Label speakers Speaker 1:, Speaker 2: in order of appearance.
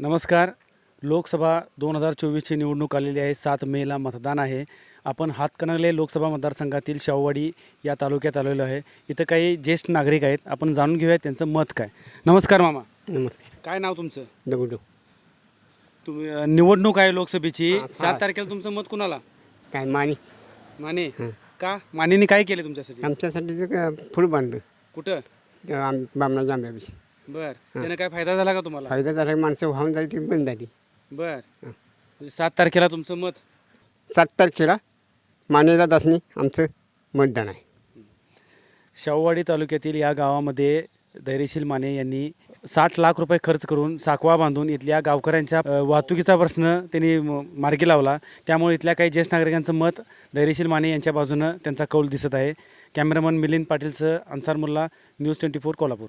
Speaker 1: नमस्कार. लोकसभा दोन हजार चोवीसची निवडणूक आलेली आहे. सात मेला मतदान आहे. आपण हातकणंगले लोकसभा मतदारसंघातील शाहूवाडी या तालुक्यात आलेलो आहे. इथं काही ज्येष्ठ नागरिक आहेत. आपण जाणून घेऊया त्यांचं मत काय. नमस्कार मामा.
Speaker 2: नमस्कार.
Speaker 1: काय नाव तुमचं?
Speaker 2: दगडू.
Speaker 1: तुम्ही अ, निवडणूक आहे लोकसभेची.
Speaker 2: हा,
Speaker 1: सात तारखेला तुमचं मत कुणाला?
Speaker 2: काय मानी?
Speaker 1: माने. का? मानेने काय केलं तुमच्यासाठी?
Speaker 2: आमच्यासाठी ते फुल बांधलं.
Speaker 1: कुठं?
Speaker 2: ते आम बामणा जांभ्यापाशी.
Speaker 1: बर. त्याने काय फायदा झाला का तुम्हाला?
Speaker 2: फायदा झाला माणसं वाहून जाईल ती बंद झाली.
Speaker 1: बर. म्हणजे सात तारखेला तुमचं मत?
Speaker 2: सात तारखेला मानेला दसनी आमचं मतदान आहे.
Speaker 1: शाहूवाडी तालुक्यातील या गावामध्ये धैर्यशील माने यांनी साठ लाख रुपये खर्च करून साकवा बांधून इथल्या गावकऱ्यांच्या अ, वाहतुकीचा प्रश्न त्यांनी म- मार्गी लावला. त्यामुळे इथल्या काही ज्येष्ठ नागरिकांचं मत धैर्यशील माने यांच्या बाजूनं त्यांचा कौल दिसत आहे. Cameraman Milind पाटीलसह Ansar Mulla news twenty four Kolhapur.